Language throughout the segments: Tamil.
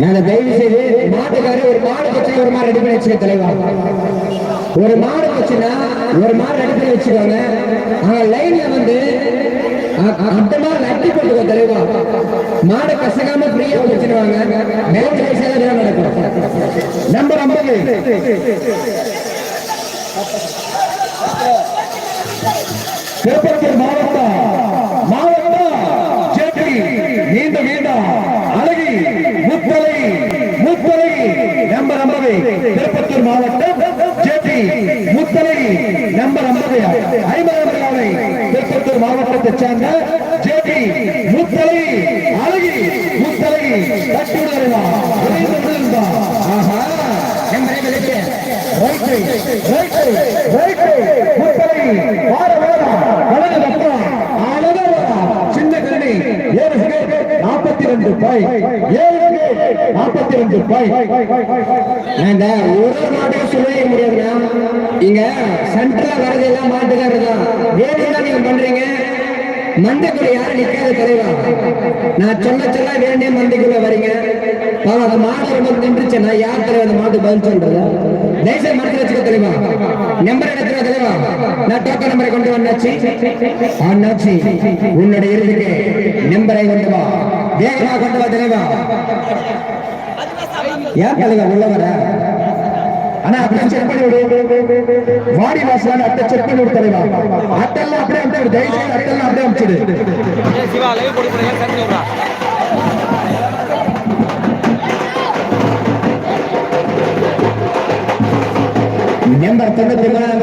நாங்க தயவு செய்து மாட்டுக்காரு ஒரு மாடு பச்சை ஒரு மாடு ரெடி பண்ணி வச்சுக்க தலைவா. ஒரு மாடு பச்சுன்னா ஒரு மாடு ரெடி பண்ணி வச்சுக்கோங்க. அங்க லைன்ல வந்து அ- அ- நட்டி போட்டுக்கோ தலைவா. மாடு கசகாம ஃப்ரீயா வச்சிருவாங்க மேட்ச் வயசாக நடக்கும்? நம்பர் ஐம்பது. திருப்பத்தூர் மாவட்டம் மாவட்டம் ஜேபி நீண்ட நீண்ட அழகி முத்தலை முத்தலை நம்பர் ஐம்பது திருப்பத்தூர் மாவட்டம் ஜேபி முத்தலை நம்பர் ஐம்பது திருப்பத்தூர் மாவட்டத்தை சேர்ந்த ஜேபி முத்தலை அழகி முத்தலை முத்தலை வார நாற்பத்தி ரெண்டு பாய். ஏழு நாற்பத்தி ரெண்டு பாய் ஒரு மாட்டுக்கு சொல்ல முடியாது. இங்க சென்ட்ரல்ல வரது எல்லாம் மாட்டுக்காரர் தான் வேணும்னா நீங்க பண்றீங்க? மந்தைக்குள்ள யாரும் நிக்காத தலைவா? நான் சொல்ல சொல்ல வேண்டிய மந்தைக்குள்ள வரீங்க. பாவம் அந்த மாடு ரொம்ப நின்றுச்சு. நான் யார் தலைவா அந்த மாட்டு பதில் சொல்றது? தயவுசெய்து மனசுல வச்சுக்க தலைவா. நம்பர் எடுத்துருவா தலைவா. நான் டோக்கன் நம்பரை கொண்டு வந்தாச்சு. அண்ணாச்சி உன்னுடைய இறுதிக்கு நம்பரை கொண்டு வா. வேகமா கொண்டு வா தலைவா. ஏன் தலைவா? உள்ள வர. ஆனா அப்படியே செக் பண்ணி விடு. வாடி வாசலான அட்டை செக் பண்ணி விடு தலைவா. அட்டெல்லாம் அப்படியே அமுச்சு தயவு செய்து அட்டெல்லாம் அப்படியே அமுச்சுடு சிவா லைவ் போட்டு போடுங்க விடுறா நம்பர் தொண்ணூத்தி மூணாம்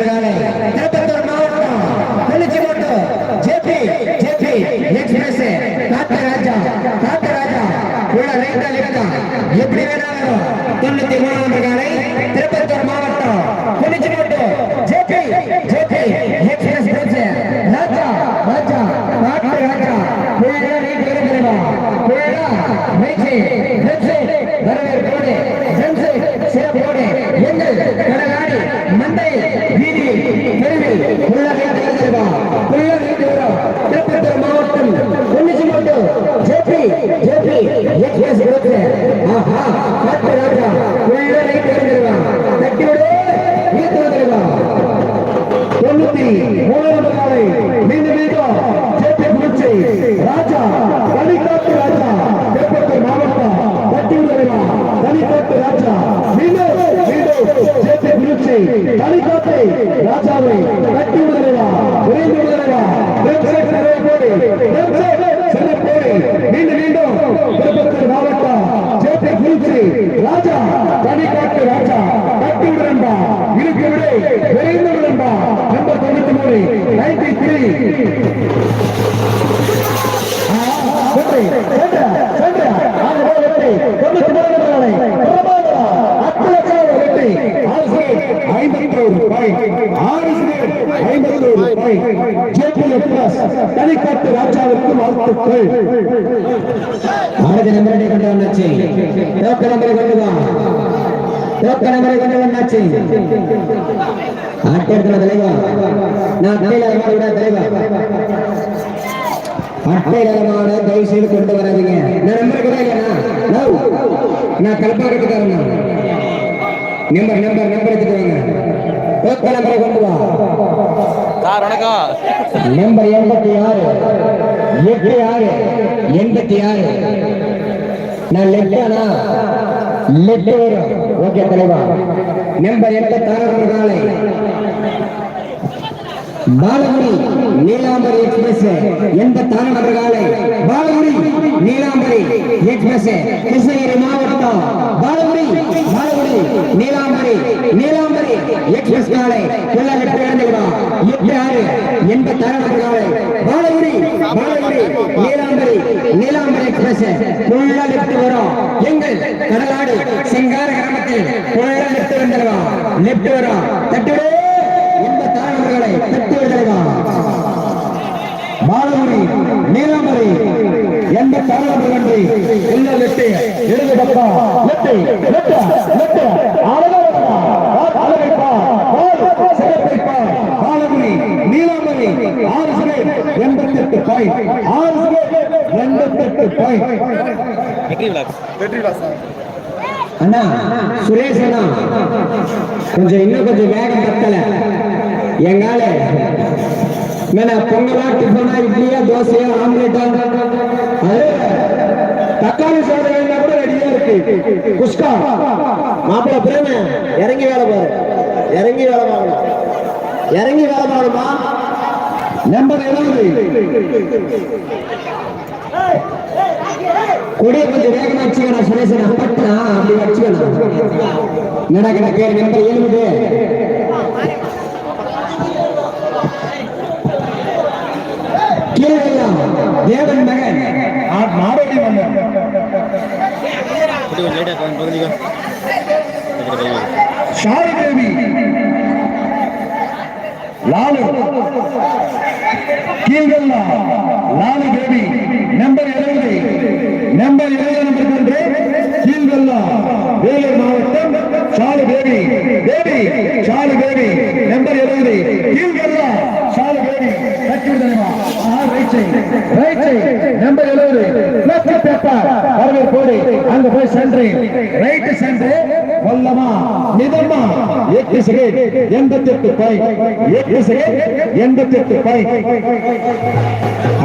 ஜேபி குறிச்சி தனிக்காட்டு ராஜாவை கட்டியுள்ளவா விரைந்துள்ளவா வெப்சைட் நிறைய போடு வெப்சைட் சில போடு மீண்டும் மீண்டும் திருப்பத்தூர் மாவட்டம் ஜேபி குறிச்சி ராஜா தனிக்காட்டு ராஜா கட்டி கட்டியுள்ளவா இருக்கு விடு விரைந்துள்ளவா நம்பர் தொண்ணூத்தி மூணு நைன்டி த்ரீ சென்ற சென்ற தொண்ணூத்தி மூணு தனிக்காட்டு ராஜாவுக்கு வாழ்த்துக்கள் ஆறு நம்பரை கொண்டு வந்தாச்சு டோக்கன் நம்பரை கொண்டு வா டோக்கன் நம்பரை கொண்டு வந்தாச்சு ஆட்டத்துல தலைவா நான் தலையில தலைவா அட்டையிலமான தயவு செய்து கொண்டு வராதீங்க நான் நம்பர் கூட இல்லையா நான் கல்பாக்கத்துக்காரன் நம்பர் நம்பர் நம்பர் எடுத்துக்கோங்க. டோக்கன் நம்பரை கொண்டு வா. சார் வணக்கம். நம்பர் எண்பத்தி ஆறு. எட்டு ஆறு. எண்பத்தி ஆறு. நான் லெஃப்டானா லெஃப்ட் வரும். ஓகே தலைவா. நம்பர் எண்பத்தாறு காலை பாலகுடி நீலாம்பரி எக்ஸ்பிரஸ் எண்பத்தாறு நம்பர் காலை. பாலகுடி நீலாம்பரி எக்ஸ்பிரஸ் கிருஷ்ணகிரி மாவட்டம். பாலகுடி பாலகுடி நீலாம்பரி நீலாம்பரி எக்ஸ்பிரஸ் காலை. எல்லாம் வெற்றி இழந்துவிடும் எட்டு ஆறு எண்பத்தாறு நம்பர் காலை. பாலகுடி பாலகுடி நீலாம்பரி நீலாம்பரி எக்ஸ்பிரஸ் புள்ள லெப்ட் வரும். எங்கள் கடலாடு சிங்கார கிராமத்தில் புள்ள லெப்ட் வந்துடுவோம் லெப்ட் வரும். தட்டுடு தலைவர்களை மாதவரி நீலாமரி எந்த தலைவர்கள் இல்லை வெட்டு இடது பக்கம்? வெட்டு வெட்டு வெட்டு ஆறு சிலை எண்பத்தி எட்டு ஆறு சிலை எண்பத்தி அண்ணா சுரேஷ் கொஞ்சம் இன்னும் கொஞ்சம் வேகம் பத்தல. எங்கால மேல பொங்கலா டிஃபனா இட்லியா தோசையா ஆம்லேட்டா? தக்காளி சோதனை கூட ரெடியா இருக்கு. குஸ்கா மாப்பிள்ள பிரேம இறங்கி வேலை பாரு. இறங்கி வேலை பார்க்கணும் இறங்கி வேலை பார்க்கணுமா நம்பர் எழுபது கொடியை கொஞ்சம் வேகமா வச்சுக்கணும் சுரேசன் அண்ணா அப்படி வச்சுக்கணும் என்னடா கிட்ட நம்பர் எழுபது கீழெல்லாம் தேவன் மகன் நாடோடி மன்னன் ஷாரி தேவி லாலு கீழ்கல்லா லாலு தேவி நம்பர் எழுபது நம்பர் எழுபது நம்பர் ஒன்று கீழ்கல்லா வேலூர் மாவட்டம் சாலு தேவி தேவி சாலு தேவி நம்பர் எழுபது கீழ்கல்லா நம்பர் எழுபது பேப்பர் அங்க போய் சென்று ரைட் சென்று வல்லமா நிதமா எட்டு செகண்ட் எண்பத்தி எட்டு பை எட்டு செகண்ட் எண்பத்தி எட்டு பை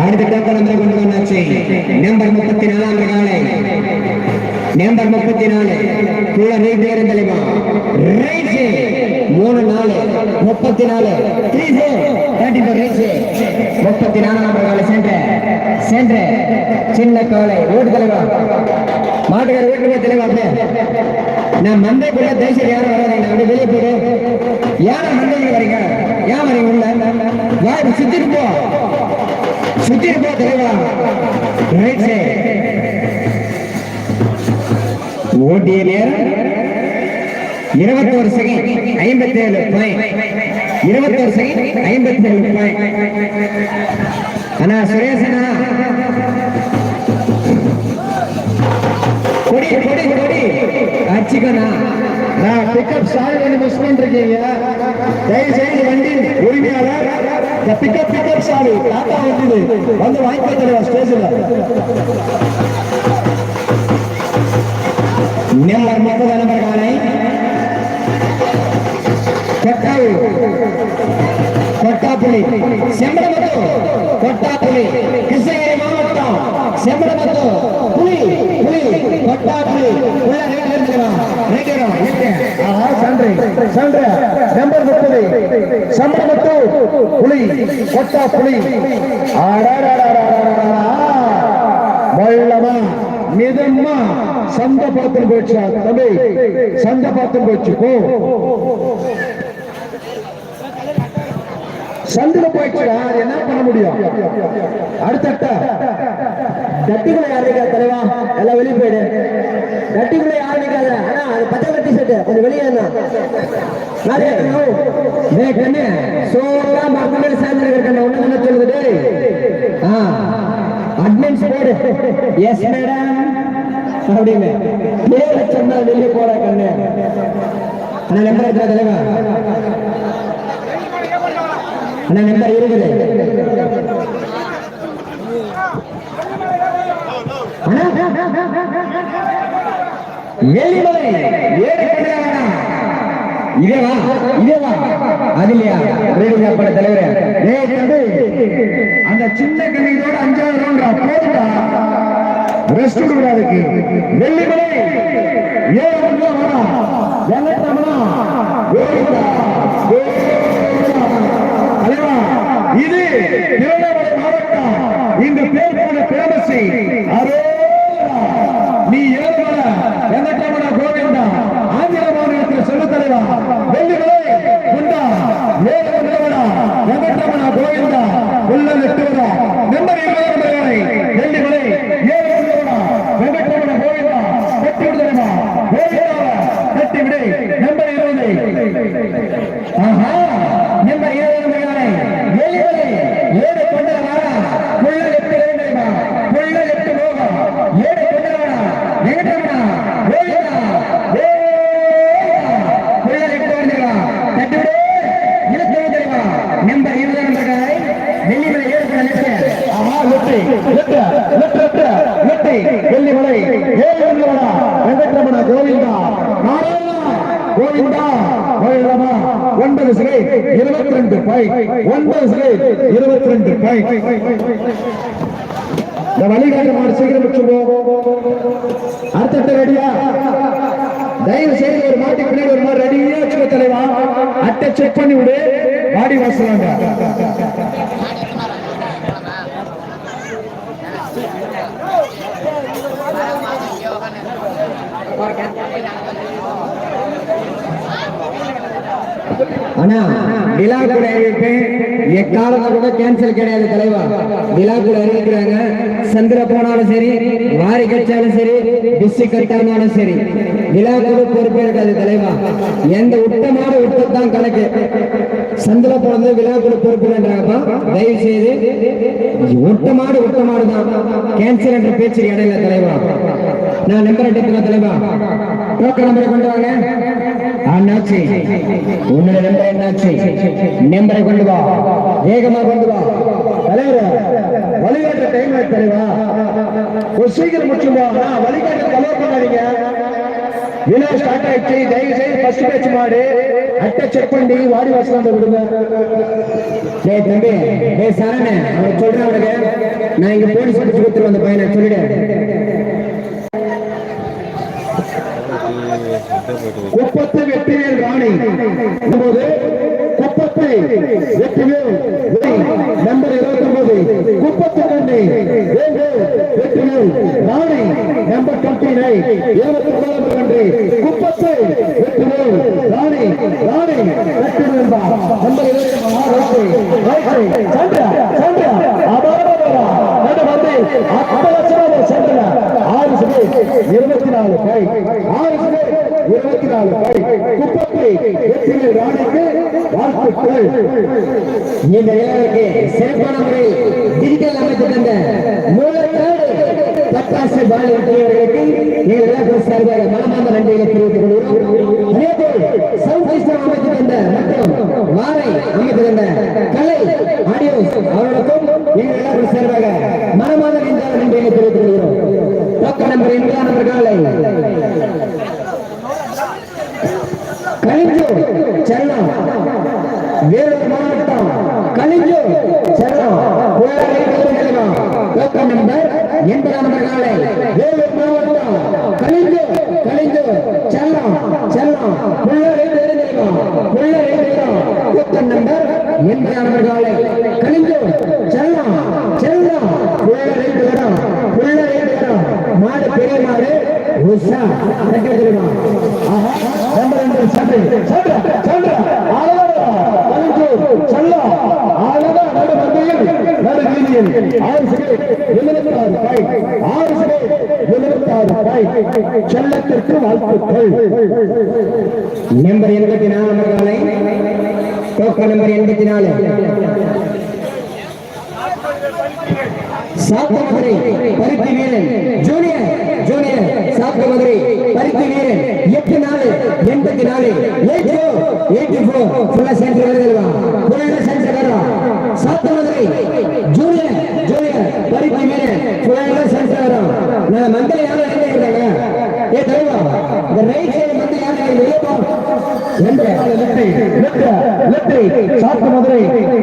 அடுத்த டோக்கன் கொண்டு வந்தாச்சு நம்பர் முப்பத்தி நாலாம் காலை நம்பர் முப்பத்தி நாலு குள்ள தலைவா ரைட் மூணு நாலு முப்பத்தி நாலு three four thirty four race முப்பத்தி நாலாம் நம்பர் காலை சென்ற சென்ற. சின்ன காலை ஓட்டு தலைவா. மாட்டுக்கார ஓட்டு தலைவா அப்படியே நான் மந்தைக்குள்ள தேசிய யாரும் வராதீங்க அப்படி வெளியே போயிடு. யாரும் மந்தைக்கு வரீங்க? ஏன் வரீங்க உள்ள? வாய் சுத்திட்டு போ. சுத்திட்டு போ தலைவா. ரைட் ஓட்டிய நேரம் இருபத்தி ஒரு செகண்ட் ஐம்பத்தி ஏழு பாயிண்ட் இருபத்தி ஒரு செகண்ட் ஐம்பத்தி ஏழு பாயிண்ட் அண்ணா சுரேஷ் அண்ணா. கொடி கொடி கொடி. அச்சுக்கண்ணா நான் பிக்கப் சாய் வந்து மிஸ் பண்ணிருக்கீங்க. தயவு செய்து வண்டி உரிமையாளர் இந்த பிக்கப் பிக்கப் சாலை டாட்டா வண்டி வந்து வாங்கிக்க தலைவா ஸ்டேஜில் நம்பர் முப்பது நம்பர் காலை கொட்டாவு கொட்டாப்புலி. செம்பரமத்தூர் கொட்டாப்புலி. கிருஷ்ணகிரி மாவட்டம். செம்பரமத்தூர் புலி. புலி. கொட்டாப்புலி. உள்ள ரேட் இருக்கிறோம் ரேக்கிறோம் ஆஹா சன்று சன்று நம்பர் முப்பது. செம்பரமத்தூர் புலி. கொட்டா புலி மொல்லமா மிதமா சந்த பாத்திரம் போயிடுச்சா தம்பி? சந்த பாத்திரம் போயிடுச்சு. போ. சந்தில போயிடுச்சுடா அது என்ன பண்ண முடியும்? அடுத்த தட்டிக்குள்ள யார் இருக்கா தலைவா? எல்லாம் வெளியே போயிடு. தட்டிக்குள்ள யார் நிக்காத ஆனா அது பச்சை கட்டி செட்டு கொஞ்சம் வெளியே டேய் கண்ணு சோறா மரத்துல சேர்ந்து இருக்கிற ஒண்ணு என்ன சொல்லுது அட்மின்ஸ் போடு. எஸ் மேடம் அப்படின்னு பேரை சொன்னா வெளியே போட கண்ணு. அண்ணா நம்பர் இருக்கிற தலைவா. அண்ணா நம்பர் இருக்குது மேலிமலை வேலிமலை இதேவா இதேவா அதுலயா இல்லையா ரேடியோ பட தலைவர் ஏய் அந்த சின்ன கண்ணியோட அஞ்சாவது ரவுண்டா போதுடா ரெஸ்ட் கொடுக்குறாதுக்கு வெள்ளிமலை ஏழு மணி வரா வெள்ளத்தமனா கோவிந்தா, கோவிந்தா. தலைவா, இது திருவண்ணாமலை மாவட்டம் இந்த பேர் போன பேமசி நீ ஏற்பட வெங்கட்டமன கோவிந்தா ஆந்திர மாநிலத்தில் சொல்லு தலைவா வெள்ளிமலை குண்டா ஏழு நிலவடா வெங்கட்டமன கோவிந்தா உள்ள நெட்டுவடா நம்பர் இருபது தலைவரை வெள்ளிமலை ஏழு நிலவடா வெங்கட்டமன கோவிந்தா கட்டி விடுதலைமா கோவிந்தாவ கட்டி விடு நம்பர் இருபது ஆஹா நம்பர் இருபது தலைவரை வெள்ளிமலை ஏழு கொண்ட வாடா புள்ள எட்டு வேண்டுமா புள்ள எட்டு லோகம் ஏழு கொண்ட வாடா வெங்கட்டமனா கோவிந்தா புள்ள எட்டு வேண்டுமா கட்டி விடு இருபத்தி தெரியுமா நம்பர் இருபது நம்பர் வெள்ளிமலை ஏழு கொண்ட லெஃப்ட் ஆஹா left left left left left Vellimalai ஏழு கொண்டவடா வெங்கட்ரமண கோவிந்தா நாராயணா கோவிந்தா கோவிந்தமா ஒன்பது சிலை இருபத்தி ரெண்டு பை ஒன்பது சிலை இருபத்தி ரெண்டு பை இந்த வழிகாட்டு மாடு சீக்கிரம் வச்சுக்கோ அடுத்த ரெடியா? தயவு செய்து ஒரு மாட்டுக்கு பின்னாடி ஒரு மாதிரி ரெடியா வச்சுக்கோ தலைவா. அட்டை செக் பண்ணி விடு. வாடி வாசலாங்க. ஆனா விழா கூட அறிவிப்பு. எக்காலத்தை கூட கேன்சல் கிடையாது தலைவா. விழா கூட அறிவிக்கிறாங்க. சந்திர போனாலும் சரி வாரி கட்சாலும் சரி பிஸி கட்டானாலும் சரி விழா கூட பொறுப்பே இருக்காது தலைவா. எந்த உட்டமான தான் கணக்கு. சந்திர போனது விழா கூட பொறுப்பு தயவு செய்து ஒட்டமாடு ஒட்டமாடு தான் கேன்சல் என்ற பேச்சு இடையில தலைவா. நான் நம்பர் எடுத்துக்கிறேன் தலைவா. டோக்கன் நம்பரை கொண்டு வாங்க. அண்ணாச்சி உன்னோட நம்பர் என்னாச்சு நம்பரை கொண்டு வா வேகமா கொண்டு வா. தலைவர் வழிகாட்டு டைம் ஆயிடுச்சு தலைவா. ஒரு சீக்கிரம் முடிச்சுமா வழிகாட்டு கலவை பண்ணாதீங்க. வினா ஸ்டார்ட் ஆயிடுச்சு. தயவு செய்து ஃபர்ஸ்ட் பேட்ச் மாடு. அட்டை செக் பண்ணி வாடி வாசல் வந்து விடுங்க. டேய் தம்பி டேய் சரணே அவன் சொல்றேன் அவனுக்கு நான் இங்க போலீஸ் பிடிச்சு கொடுத்துருவேன் அந்த பையனை சொல்லிடு. குப்பத்தை வெற்றிவேல் ராணி. இப்போது குப்பத்தை வெற்றிவேல் நம்பர் இருபத்தி ஒன்பது குப்பத்தை கண்ணி Vetrivel Rani number twenty nine இருபத்தி ஒன்பதாம் கண்டி குப்பத்தை வெற்றிவேல் ராணி ராணி வெற்றிவேல் நம்பர் இருபத்தி சந்திரா சந்திரா அபாரா நடு வந்து அப்பா லட்சம் சந்திரா ஆறு சுகை இருபத்தி நாலு கை ஆறு சுகை இருபத்தி நாலு கை குப்பத்தை வெற்றிலை ராணிக்கு வாழ்த்துக்கள். இந்த நிலைக்கு சிறப்பான முறையில் டிஜிட்டல் அமைத்து தந்த மூலத்தோடு பட்டாசு பாலி வெற்றியவர்களுக்கு எங்கள் சார்பாக மனமார்ந்த நன்றிகளை தெரிவித்துக் கொள்கிறோம். அதேபோல் சவுத் ஈஸ்டர் அமைத்து தந்த மற்றும் வாரை அமைத்து தந்த கலை ஆடியோஸ் அவர்களுக்கும் எங்கள் சார்பாக மன நன்றிகளை நன்றிகளை தெரிவித்துக் கொள்கிறோம் டோக்கன் நம்பர் எண்பதாம் நம்பர் காலை கலிஞ்சு செல்லம் வேலூர் மாவட்டம் கலிஞ்சு செல்லம் உள்ளாரை நிலையம் டோக்கன் நம்பர் எண்பதாம் நம்பர் காலை வேலூர் மாவட்டம் கலிஞ்சு கலிஞ்சு செல்லம் செல்லம் உள்ளாரை நிலையம் உள்ளாரை நிலையம் டோக்கன் நம்பர் எண்பதாம் நம்பர் காலை கலிஞ்சு செல்லம் செல்லம் உள்ளாரை நிலையம் உள்ளாரை நிலையம் மாடு பெரிய மாடு உஷா தெரியுமா ஆஹா நம்பர் ரெண்டு சண்டை சண்டை சண்டை அழகா கலிஞ்சு செல்ல அழகா நடு மந்தையில் நடு வீதியில் ஆறு சிகை எழுபத்தி ஆறு கை ஆறு சிகை எழுபத்தி ஆறு கை செல்லத்திற்கு வாழ்த்துக்கள் நம்பர் எண்பத்தி நாலு நம்பர் டோக்கன் நம்பர் எண்பத்தி நாலு சாத்தமதுரை பருத்தி வீரன் ஜூனியர் ஜூனியர் சாத்தமதுரை பருத்தி வீரன் எட்டு நாலு எண்பத்தி நாலு எயிட் ஃபோர் எயிட்டி ஃபோர் ஃபுல்லா ஃபுல்லா சென்டர் வரும் சாத்தமதுரை ஜூனியர் ஜூனியர் பருத்தி வீரன் ஃபுல்லா சென்டர் வரும் நான் மந்திரி யாரும் எங்க இருக்காங்க ஏ தலைவா இந்த ரைட் சைடு மந்திரி யாரும் வெளியே போ எந்த லெப்டி லெப்ட் லெப்டி சாத்து மதுரை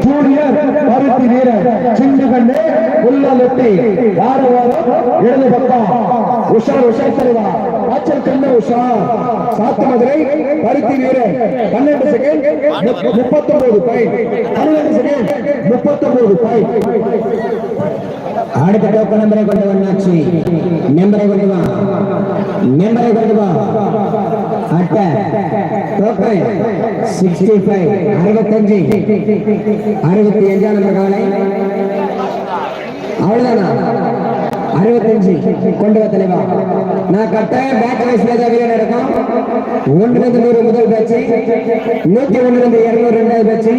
ஜூனியர் பருத்தி வீரர் சின்ன கண்ணு உள்ள லெப்டி யாரு வாரம் இடது பக்கம் உஷார் உஷார் தலைவா ஆச்சல் கண்ணு உஷார் சாத்து மதுரை பருத்தி வீரர் பன்னெண்டு செகண்ட் முப்பத்தொன்பது பாயிண்ட் பன்னெண்டு செகண்ட் முப்பத்தொன்பது பாயிண்ட் அடுத்த டோக்கன் நம்பரை கொண்டு வந்தாச்சு. நம்பரை கொண்டு வா. நம்பரை கொண்டு வா சிக்ஸ்டி ஃபைவ் அறுபத்தஞ்சு அறுபத்தி அஞ்சாம் நம்பர் காலை அவ்வளவுதானா அறுபத்தஞ்சு கொண்டு வா தலைவா நான் கட்டாயம் பேக் வயசுல தான் வீரர் நடக்கும் ஒன்று இருந்து நூறு முதல் பேட்ச் நூத்தி ஒண்ணுல இருந்து இருநூறு ரெண்டாவது பேட்ச்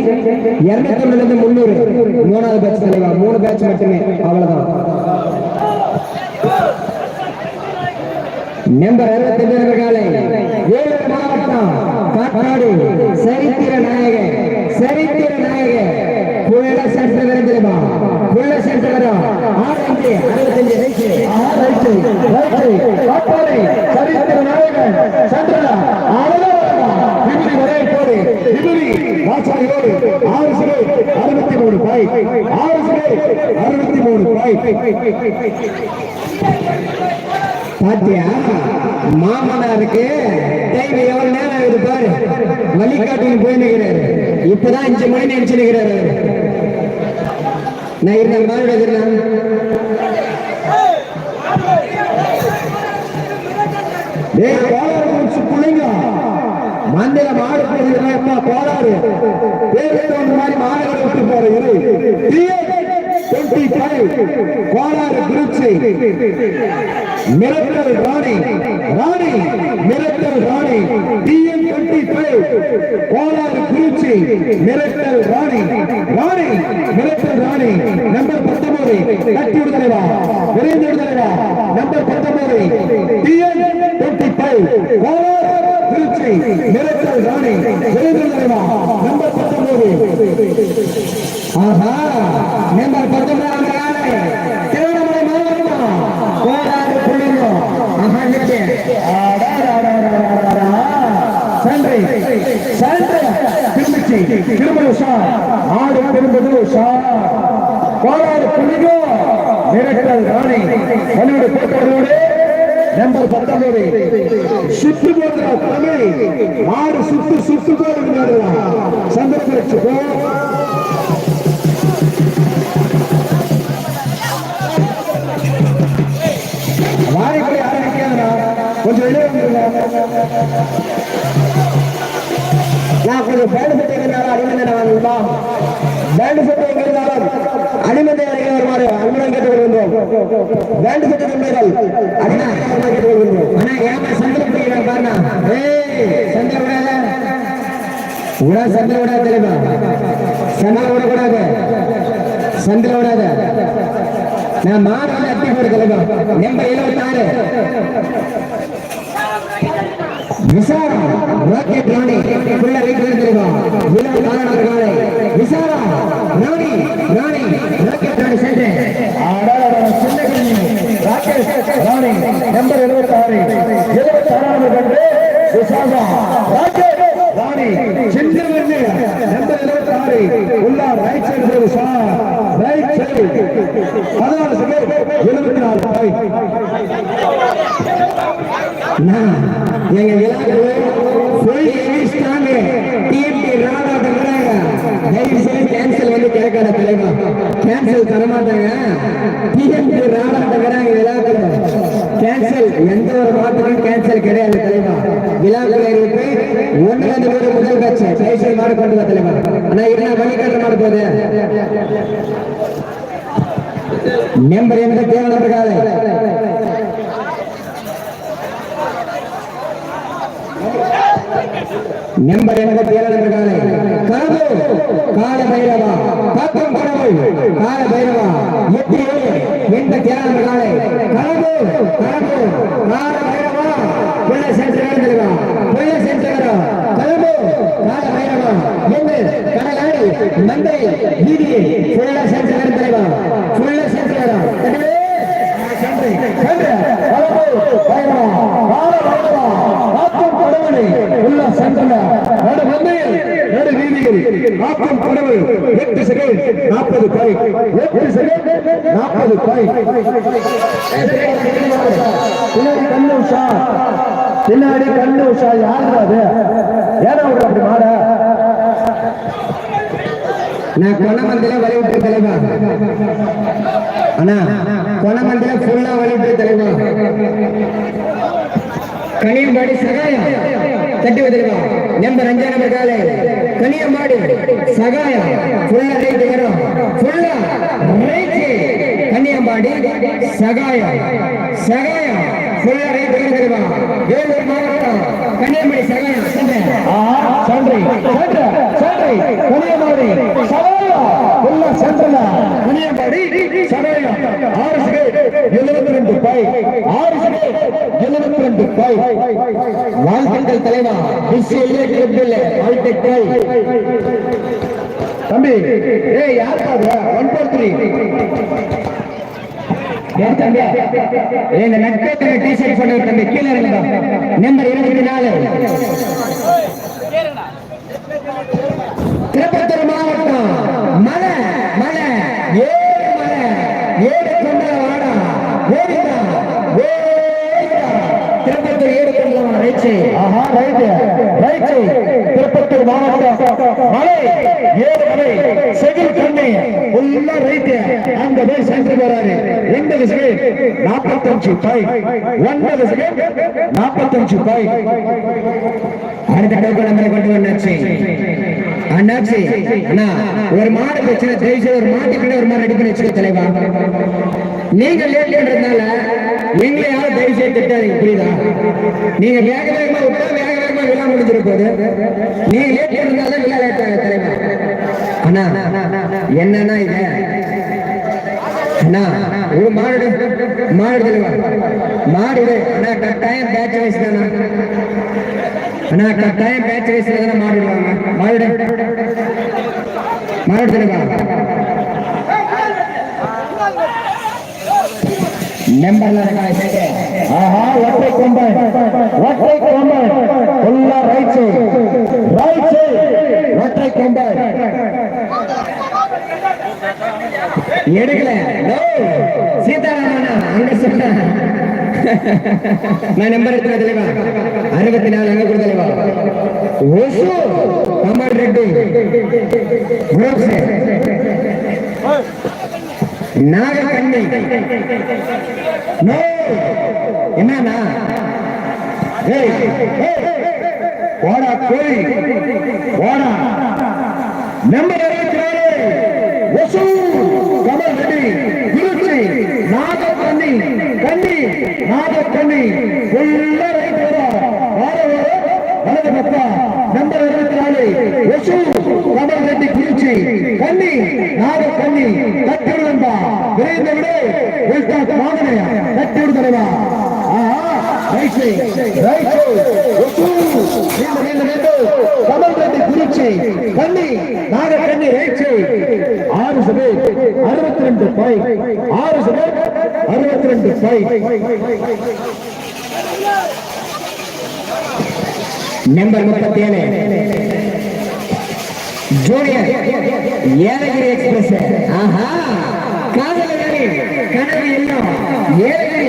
இருநூத்தி ஒண்ணுல இருந்து முன்னூறு மூணாவது பேட்ச் தலைவா மூணு பேட்ச் மட்டுமே அவ்வளவுதான் நம்பர் அறுபத்தஞ்சு நம்பர் காலை வேலூர் மாவட்டம் காட்பாடு சரித்திர நாயகன் சரித்திர நாயகன். புள்ள சென்டர் வரும் தெரியுமா? புள்ள சென்டர் வரும் ஆறு அறுபத்தஞ்சு வயசு ரைட்டு ரைட்டு. காப்பாறை சரித்திர நாயகன் சந்திரா விபதி வரைய போடு விபதி வாசாரியோடு ஆறு சிலை அறுபத்தி மூணு பாய். ஆறு சிலை அறுபத்தி மூணு பாய். பாத்தியா? மாமனாருக்கு டைம் எவ்வளவு நேரம் ஆகுது பாரு. வழிகாட்டின்னு போய் நிற்கிறாரு இப்பதான் அஞ்சு மணி நினைச்சு நிற்கிறாரு அவரு. நான் இருந்த மாதிரி எதிர்லாம் டேய் கோளாறு முடிச்சு பிள்ளைங்க மந்தையில மாடு போடுறதுல எப்பா கோளாறு? பேருக்கு மாதிரி மாடுகளை விட்டு போற இரு டுவெண்ட்டி ஃபைவ் கோளாறு திருச்சி மிரட்டல் ராணி ராணி மிரட்டல் ராணி டிஎம் டுவெண்ட்டி ஃபைவ் கோளாறு திருச்சி மிரட்டல் ராணி ராணி மிரட்டல் ராணி நம்பர் பத்தொன்பது கட்டி விடுதலைவா விரைந்து விடுதலைவா நம்பர் பத்தொன்பது டிஎம் டுவெண்ட்டி ஃபைவ் கோளாறு திருச்சி மிரட்டல் ராணி விரைந்து விடுதலைவா நம்பர் பத்தொன்பது நம்பர் பத்தொன்பதாம் திருவண்ணாமலை மாவட்டம் கோடாறு புள்ளிங்க ஆஹா நிற்கு. திரும்பிச்சி திரும்ப உஷா ஆடு திரும்பது உஷா கோளாறு புள்ளிகோ மிரட்டல் ராணி. வலியோடு போட்டவர்களோடு நம்பர் பத்தொன்பது. சுத்து போடுற தமிழ் சுத்து சுத்து போடுறாங்க போ. வெளியே நான் கொஞ்சம் பேண்ட் சட்டை இருந்தாலும் அடிமந்தை வாங்கணுமா பேண்டு சட்டை எங்க அடிமந்தை அருகே வருமாறு அன்புடன் கேட்டுக் கொள்கின்றோம் பேண்ட் சட்டை தம்பிகள் அண்ணா கேட்டுக் கொள்கின்றோம் அண்ணா ஏமா சந்திர போகிறேன் பாருண்ணா ஏய் சந்திர விடாத உடா சந்திர விடாத தெரியுமா சந்திர விடக்கூடாது சந்திர விடாத நான் மாடு வந்து அத்தி போடு தெரியுமா நம்பர் எழுபத்தி ஆறு விசாரா ராக்கெட் ராணி புள்ள வீட்டில் தெரியுமா விழா காரணம் காலை. விசாரா ராணி ராணி ராக்கெட் ராணி சென்று. சின்னகிரி ராகேஷ் ராணி நம்பர் எழுபத்தி ஆறு எழுபத்தி ஆறாவது கண்டு விசாகா ராகேஷ் ராணி சின்னகிரி நம்பர் எழுபத்தி ஆறு உள்ளார் right side Usha right side பதினாலு செகண்ட் எழுபத்தி நாலு எங்க விழாக்கு ஃபுல் எவிஸ்டாங்க டிஎம்டி ராதா தங்கறாங்க. தயவு செய்து கேன்சல் வந்து கேட்காத தலைவா. கேன்சல் தர மாட்டாங்க டிஎம்டி ராதா தங்கறாங்க விழாக்குல கேன்சல் எந்த ஒரு மாட்டுக்கும் கேன்சல் கிடையாது தலைவா. விழாக்குல இருக்கு ஒண்ணுல இருந்து நூறு முதல் பேட்ச் தயவு செய்து மாடு கொண்டு வா தலைவா. ஆனா என்ன வழிகாட்டுற மாடு போகுது? மெம்பர் எந்த தேவை இருக்காது நம்பர் எனக்கு ஏழு நம்பர்களே கால பைரவா பக்கம் கடவுள் கால பைரவா எட்டு எந்த எண்பத்தி ஏழு நம்பர்களே கலந்து கால பைரவா புள்ள சென்று நடந்திருக்கா புள்ள சென்று வரும் கால பைரவா என்று கடலாடி மந்தை வீதியை புள்ள சென்று நடந்துருவா புள்ள சென்று வரும் தட்டுவே. சென்று சென்று வலது பைரவா வார பைரவா காக்கும் கடவுளை உள்ள சென்றன நடு மந்தையில் நடு வீதியில் கடவு எட்டு செகண்ட் நாற்பது பை எட்டு செகண்ட் நாற்பது பை பின்னாடி கண்ணு உஷா. பின்னாடி கண்ணு உஷா. யாரு அது? ஏன்னா விடுற அப்படி மாட? நான் கொணமந்தில வழிவிட்டு தலைவா. அண்ணா கொணமந்தில ஃபுல்லா வழிவிட்டு தலைவா. கனியம்பாடி சகாயம் தட்டி வதிருவா நம்பர் அஞ்சாம் நம்பர் காலை. கனியம்பாடி சகாயம் ஃபுல்லா ரைட் வரும் ஃபுல்லா ரைட் கன்னியம்பாடி சகாயம் சகாயம் ஃபுல்லா ரைட் வரும் தலைவா வேலூர் மாவட்டம். கன்னியம்பாடி சகாயம் சென்றேன் ஆஹா, சன்றி சன்ற ஆறு தலைவா பிசிஎல்ஏ கிளப்ல ஹைடெக் கை. தம்பி ஏய் யார் பாரு 143 ஏன் தம்பி? இந்த நட்பு டி-ஷர்ட் போட்டு தம்பி கீழே இறங்குடா நம்பர் கொண்ட ஆஹா ரைட் திருப்பத்தூர் மாவட்டம். மலை ஏழு மலை செகில் கண்ணி. உள்ள ரைட் அங்க போய் சென்று போறாரு. எண்பது செகண்ட் நாற்பத்தஞ்சு பை ஒன்பது செகண்ட் நாற்பத்தஞ்சு அடுத்த டோக்கன் நம்பரை கொண்டு வந்தாச்சு அண்ணாச்சி. அண்ணா ஒரு மாடு பிரச்சனை ஒரு மாட்டுக்கிட்ட ஒரு மாடு ரெடி பண்ணி வச்சுக்க தலைவா. நீங்க லேட் பண்றதுனால எங்களை யாரும் தயவு செய்ய திட்டாதீங்க புரியுதா? நீங்க வேக வேகமா விட்டா வேக வேகமா விழா முடிஞ்சிருப்பது போகுது. நீங்க லேட் இருந்தாலும் விழா லேட் ஆக தலைவா. அண்ணா என்னன்னா இது? அண்ணா ஒரு மாடு மாடு தலைவா. மாடு அண்ணா கட்டாயம் பேட்ச் வயசு தானா அண்ணா கட்டாயம் பேட்ச் வயசுல தானே மாடுவாங்க மாடு மாடு மாறிடு மாறிடுவா நம்பர்ல இருக்கா சேர்த்து ஆஹா ஒற்றை கொம்பை ஒற்றை கொம்பை உள்ள ரைட் ரைட் ஒற்றை கொம்பை எடுக்கல No. அங்க சொன்ன நான் நம்பர் எடுத்து தலைவா அறுபத்தி நாலு அங்க கொடு தலைவா ஒசு கமல் ரெட்டி என்னன்னா? ஏய் போய். போடா. நம்பர் அறுபத்தி நாலு கமல் ரெட்டி. திருச்சி நாக கண்ணி கண்ணி கண்ணி உள்ள ரைட் வர. வலது நம்பர் இருபத்தி நாலு கமல் குறிச்சி கண்ணி நாக கண்ணி தட்டி விரைந்த விடு. உள்டா வாங்கனையா தட்டி தலைவா. ஆஹா கண்ணி நாக கண்ணி ரைட் ஆறு சபை அறுபத்தி ரெண்டு பை ஆறு சபை அறுபத்தி ரெண்டு பை நம்பர் முப்பத்தி ஏழு ஜூனியர் ஏலகிரி எக்ஸ்பிரஸ் ஆஹா காதலி கனவு எல்லாம் ஏலகிரி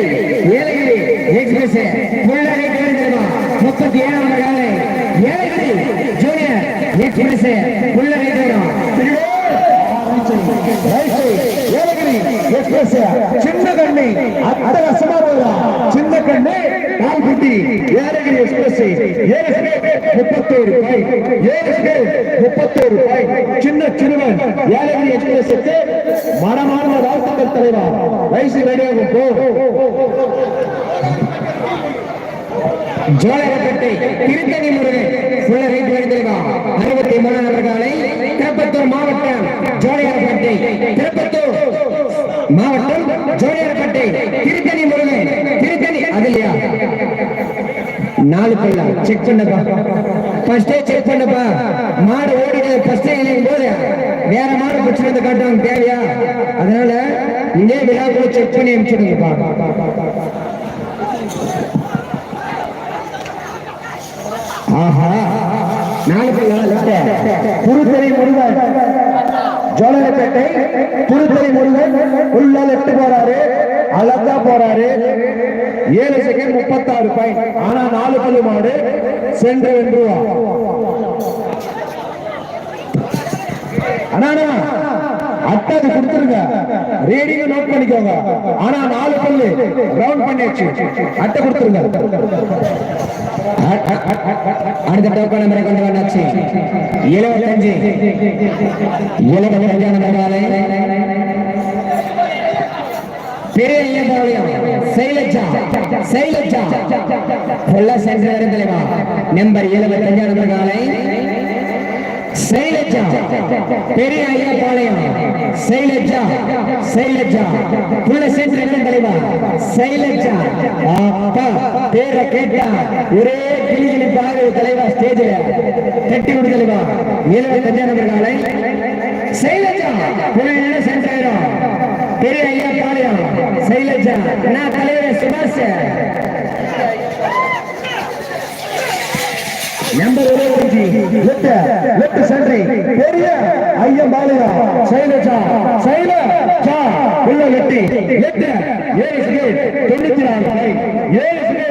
ஏலகிரி எக்ஸ்பிரஸ் உள்ள ரேட் தெரியுமா முப்பத்தி ஏழாம் காலை ஏலகிரி ஜூனியர் எக்ஸ்பிரஸ் உள்ள ரேட் வரும் ஏலகிரி எக்ஸ்பிரஸ் சின்ன கண்ணி அட்டகாசமா போதா சின்ன கண்ணி நால்குட்டி ஏலகிரி எக்ஸ்பிரஸ் ஏழு முப்பத்தோரு பை ஏழு முப்பத்தோரு பை சின்ன சிறுவன் ஏலகிரி எக்ஸ்பிரஸுக்கு மனமான வாழ்த்துக்கள் தலைவர் வயசு ரெடியாகும் போ. ஜோலகப்பட்டை திருத்தணி முருகன் உள்ள ரேட் அறுபத்தி மூணு நபர்களை திருப்பத்தூர் மாவட்டம் ஜோடியார்பேட்டை திருப்பத்தூர். மாவட்டம் ஜோடியார்பேட்டை திருத்தணி முருகன் திருத்தணி அது நாலு பல்லா செக் பண்ணப்பா. ஃபர்ஸ்டே செக் பண்ணப்பா. மாடு ஓடினது ஃபர்ஸ்டே இணையும் போது வேற மாடு பிடிச்சி வந்து காட்டுவாங்க தேவையா? அதனால இதே விழாக்குள்ள செக் பண்ணி அனுப்பிச்சுடுங்கப்பா. ஆஹா. நாலு பல்லா லெஃப்ட் புதுச்சேரி முருகன். ஜோலரப்பேட்டை புதுச்சேரி முருகன். உள்ள லெஃப்ட் போறாரு. அழகா போறாரு. ஏழு செகண்ட் முப்பத்தாறு பாயிண்ட் ஆனா நாலு பல்லு மாடு சென்று வென்றுவா அண்ணா அண்ணா, அட்டை அது கொடுத்துருங்க. ரீடிங் நோட் பண்ணிக்கோங்க. ஆனா நாலு பல்லு ரவுண்ட் பண்ணியாச்சு. அட்டை கொடுத்துருங்க. அடுத்த டோக்கன் நம்பரை கொண்டு வந்தாச்சு. எழுபத்தஞ்சு. எழுபத்தஞ்சு நம்பர் பெரிய ஐயப்பாளையம் சைலஜா சைலஜா ஃபுல்லா சென்று தலைவா நம்பர் எழுபத்தஞ்சு நம்பர் காலை பெரிய ஐயப்பாளையம் சைலஜா சைலஜா புள்ள சென்று வரும் தலைவா சைலஜா அப்பா பேரை கேட்டா ஒரே கிளிகிழிப்பாக தலைவா ஸ்டேஜில் தட்டி தலைவா எழுபத்தஞ்சு நம்பர் காலை சைலஜா புள்ள சென்று பெரிய ஐயா பாளையம் சைலஜா. நான் தலைவர் சுபாஷ்? நம்பர் இருபத்தஞ்சு லெஃப்ட் லெஃப்ட் சென்ட்ரி பெரிய ஐயம்பாளையா சைலஜா சைலஜா. உள்ள வெட்டி லெஃப்ட் ஏழு சிகேட் தொண்ணூத்தி நாலு பாய் ஏழு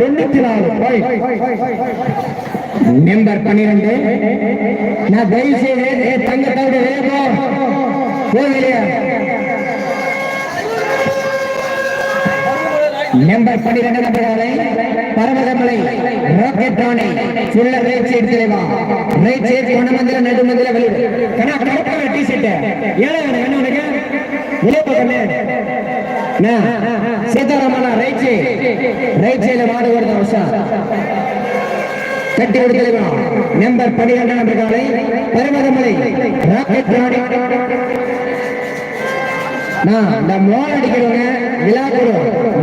தொண்ணூத்தி நாலு பாய் நம்பர் பன்னிரண்டு. நான் தயவு செய்து ஏ, தங்கத்தோட வேகம் போகலையா நம்பர் பன்னிரண்டு நம்பர்களை பரமகமலை ராக்கெட் ராணி ஃபுல்ல ரைட் சைடு தலைவா ரைட் சைடு கொண்டமந்திர நடுமந்திர வெளி கண்ணா கரெக்டான டி ஷர்ட் ஏழை என்ன உனக்கு? வெளியே போகமே சீதாராமனா ரைட் சைடு ரைட் சைடுல மாடு வருது அவசரம் கட்டி கொடுக்கலைவா நம்பர் பன்னிரெண்டு நம்பர் பரமகமலை பரமதமலை ராக்கெட் ராணி. இந்த மோல் அடிக்கிறவங்க விழாக்குரு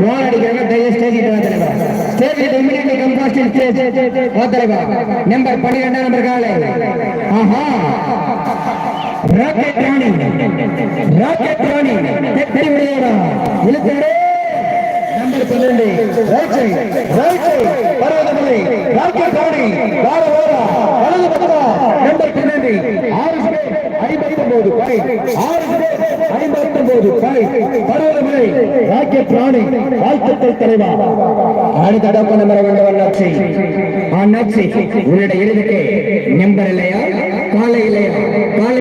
மோல் அடிக்கிறவங்க தயவு ஸ்டேஜ் தலைவா. ஸ்டேஜ் இமிடியட்லி ஸ்டேஜ் நம்பர் பன்னிரெண்டாம் நம்பர் காலை. ஆஹா. ராக்கெட் ராணி ராக்கெட் ராணி தெரி விடுதா பன்னெண்டு right side right side Parvathamalai rocket பாடி வார வாரா வலது பக்கமா நம்பர் பன்னெண்டு ஆறு சிகேட் ஐம்பத்தொன்பது பாய் ஆறு சிகேட் ஐம்பத்தொன்பது பாய் பர்வதமலை ராக்கெட் ராணி வாழ்த்துக்கள் தலைவா. அடுத்த டோக்கன் நம்பர் கொண்டு வந்தாச்சு ஆ நச்சு உன்னுடைய இறுதிக்கு நம்பர் இல்லையா? காலை இல்லையா? காலை